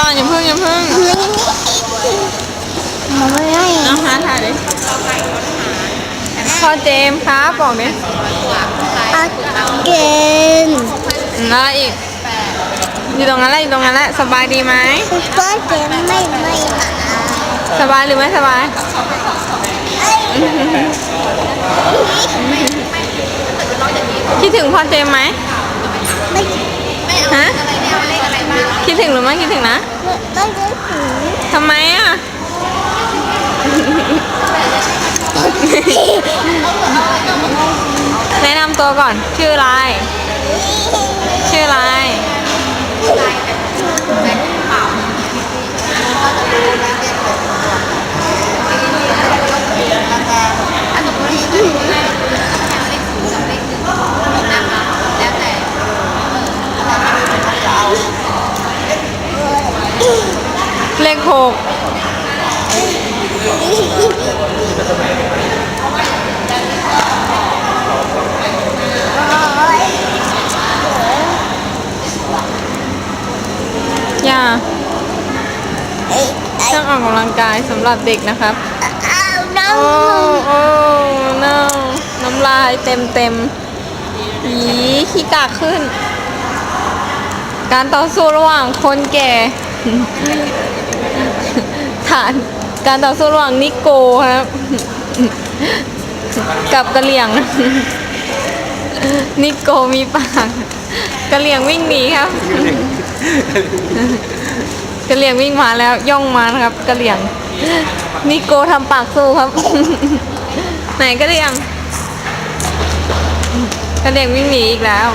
ก่อนอย่าเพิ่งอย่าเพิ่งมันไม่ได้เอาหาถ่ายเลยพ่อเจมส์ครับบอกดิอาเกนแล้วอีก อยู่ตรงนั้นแหละอยู่ตรงนั้นแหละสบายดีไหมก็เจนไม่ไม่หาสบายหรือไม่สบายคิดถึงพ่อเจมส์ไหมไม่ ฮะ คิดถึงหรือ ไม่คิดถึงนะไม่ได้ถึงทำไมอะแนะนำตัวก่อนชื่ออะไร ชื่ออะไร เลขหกอย่าเครื่องออกกำลังกายสำหรับเด็กนะครับเอาน้โอ้โอ้ no น้ำลายเต็มเต็มๆยีขี้กากขึ้น การต่อสู้ระหว่างคนแก่ ฐานการต่อสู้ระหว่างนิโกครับ กับกะเหลี่ยง นิโกมีปากกะเหลี่ยงวิ่งหนีครับกะเหลี่ยงวิ่งมาแล้วย่องมานะครับกะเหลี่ยง นิโกทำปากสู้ครับ ไหนกะเหลี่ยงกะเหลี่ยงวิ่งหนีอีกแล้ว